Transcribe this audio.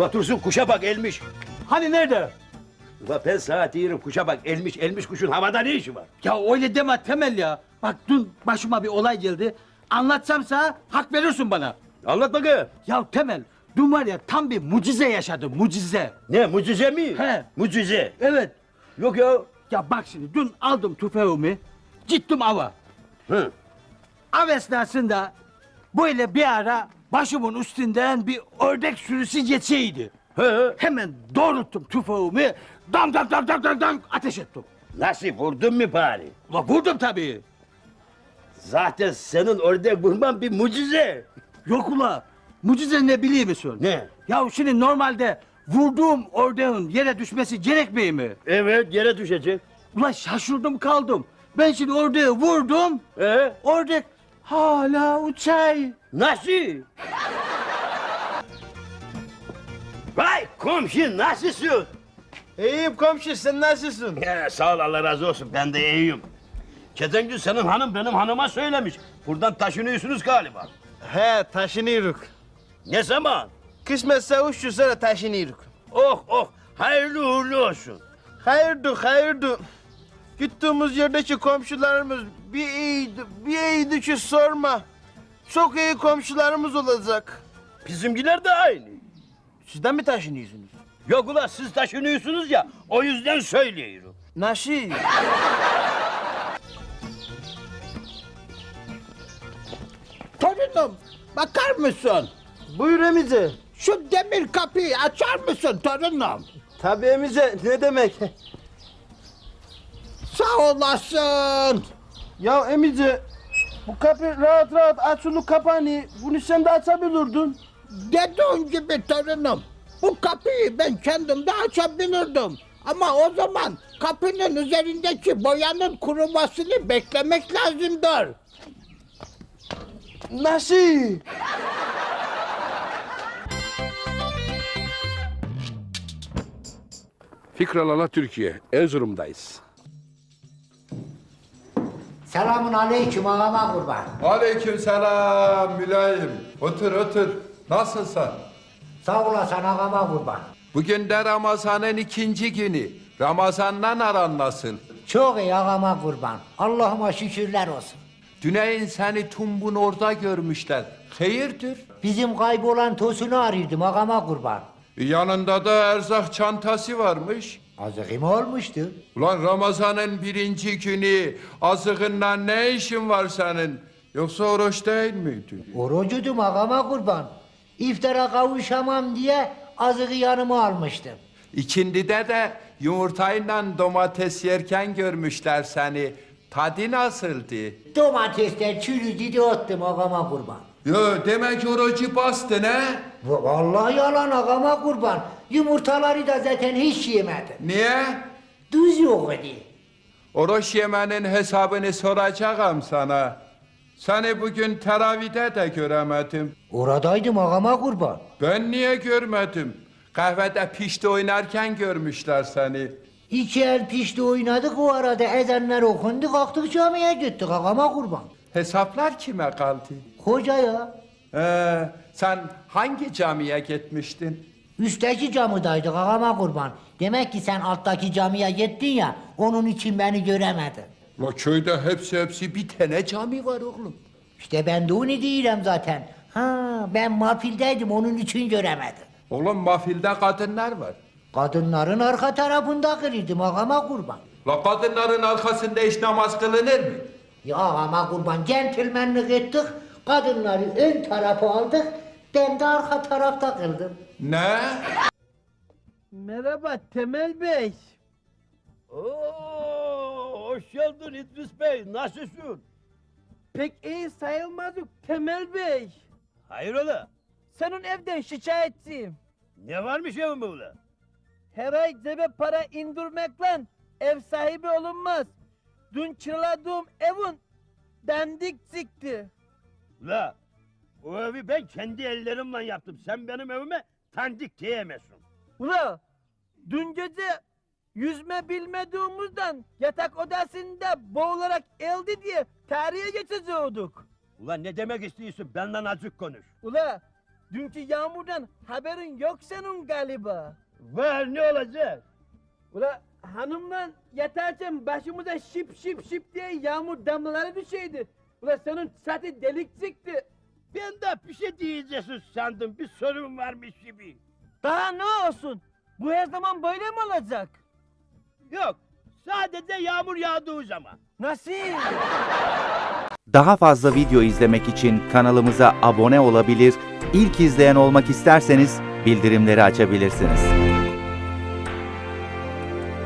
Ula Dursun kuşa bak elmiş. Hani nerede? Ula ben saat diyorum kuşa bak elmiş elmiş kuşun havada ne işi var? Ya öyle deme Temel ya. Bak dün başıma bir olay geldi. Anlatsam sana hak verirsin bana. Anlat bakayım. Ya Temel dün var ya tam bir mucize yaşadım mucize. Ne mucize mi? He. Mucize. Evet. Yok ya. Ya bak şimdi dün aldım tüfeğimi. Gittim ava. Hı. Av esnasında böyle bir ara başımın üstünden bir ördek sürüsü geçeydi. He. Hemen doğrulttum tüfeğimi. Dam dam dam dam dam dam ateş ettim. Nasıl vurdun mu bari? Ula vurdum tabii. Zaten senin orada vurman bir mucize. Yok ula. Mucize ne biliyor musun? Ne? Ya şimdi normalde vurduğum ördeğin yere düşmesi gerekmiyor mi? Evet yere düşecek. Ula şaşırdım kaldım. Ben şimdi ördeği vurdum. Ee? Ördek hala uçay. Nasıl? Vay komşu nasılsın? İyiyim komşu sen nasılsın? He, sağ ol Allah razı olsun ben de iyiyim. Geçen gün senin hanım benim hanıma söylemiş. Buradan taşınıyorsunuz galiba. He taşınıyoruz. Ne zaman? Kısmetse üç yıl sonra taşınıyoruz. Oh oh hayırlı uğurlu olsun. Hayırdır hayırdır. Gittiğimiz yerdeki komşularımız bir iyiydi, bir iyiydi ki sorma. Çok iyi komşularımız olacak. Bizimkiler de aynı. Sizden mi taşınıyorsunuz? Yok ulan siz taşınıyorsunuz ya o yüzden söylüyorum. Nasıl? Torunum bakar mısın? Buyur emice. Şu demir kapıyı açar mısın torunum? Tabii emice ne demek? Sağ olasın. ya emice bu kapı rahat rahat açılı kapanı. Bunu sen de açabilirdin. Dediğin gibi torunum. Bu kapıyı ben kendim de açabilirdim. Ama o zaman kapının üzerindeki boyanın kurumasını beklemek lazımdır. Nasıl? Fikralala Türkiye, Erzurum'dayız. Selamun aleyküm ağama kurban. Aleykümselam mülayim. Otur otur. Nasılsın? Sağ olasın ağama kurban. Bugün de Ramazan'ın ikinci günü. Ramazan'dan aran nasıl? Çok iyi ağama kurban. Allah'ıma şükürler olsun. Düneyin seni Tumbun orada görmüşler. Hayırdır? Bizim kaybolan tosunu arıyordum ağama kurban. Yanında da erzak çantası varmış. Azıkım olmuştu. Ulan Ramazan'ın birinci günü azığınla ne işin var senin? Yoksa oruç değil miydin? Orucudum ağama kurban. İftara kavuşamam diye azığı yanıma almıştım. İkindide de yumurtayla domates yerken görmüşler seni. Tadı nasıldı? Domatesler çürüdü de attım ağama kurban. Yo demek orucu bastın he? Va- Vallahi yalan ağama kurban. Yumurtaları da zaten hiç yemedim. Niye? Tuz yok idi. Oruç yemenin hesabını soracağım sana. Seni bugün teravide de göremedim. Oradaydım ağama kurban. Ben niye görmedim? Kahvede pişti oynarken görmüşler seni. İki el pişti oynadık o arada ezanlar okundu kalktık camiye gittik ağama kurban. Hesaplar kime kaldı? Hoca ya. Ee, sen hangi camiye gitmiştin? Üstteki camidaydık ağama kurban. Demek ki sen alttaki camiye gittin ya onun için beni göremedin. La köyde hepsi hepsi bir tane cami var oğlum. İşte ben de onu değilim zaten. Ha ben mafildeydim onun için göremedim. Oğlum mafilde kadınlar var. Kadınların arka tarafında kırıydım ağama kurban. La kadınların arkasında hiç namaz kılınır mı? Ya ağama kurban centilmenlik ettik. Kadınları ön tarafa aldık. Ben de arka tarafta kıldım. Ne? Merhaba Temel Bey. Oo, hoş geldin İdris Bey nasılsın? Pek iyi sayılmadık Temel Bey. Hayrola? Senin evden şikayetçiyim. Ne varmış evimde ulan? Her ay cebe para indirmekle ev sahibi olunmaz. Dün kiraladığım evin dandik çıktı. La o evi ben kendi ellerimle yaptım. Sen benim evime tandik diyemezsin. Ula dün gece yüzme bilmediğimizden yatak odasında boğularak öldü diye tarihe geçecektik. Ulan ne demek istiyorsun? Benden azıcık konuş. Ula Dünkü yağmurdan haberin yok senin galiba. Var ne olacak? Ula hanımla yatarken başımıza şip şip şip diye yağmur damlaları düşeydi. Ula senin çatı delik çıktı. Ben de bir şey diyeceksin sandım. Bir sorun varmış gibi. Daha ne olsun? Bu her zaman böyle mi olacak? Yok. Sadece yağmur yağdığı zaman. Nasıl? Daha fazla video izlemek için kanalımıza abone olabilir, ilk izleyen olmak isterseniz bildirimleri açabilirsiniz.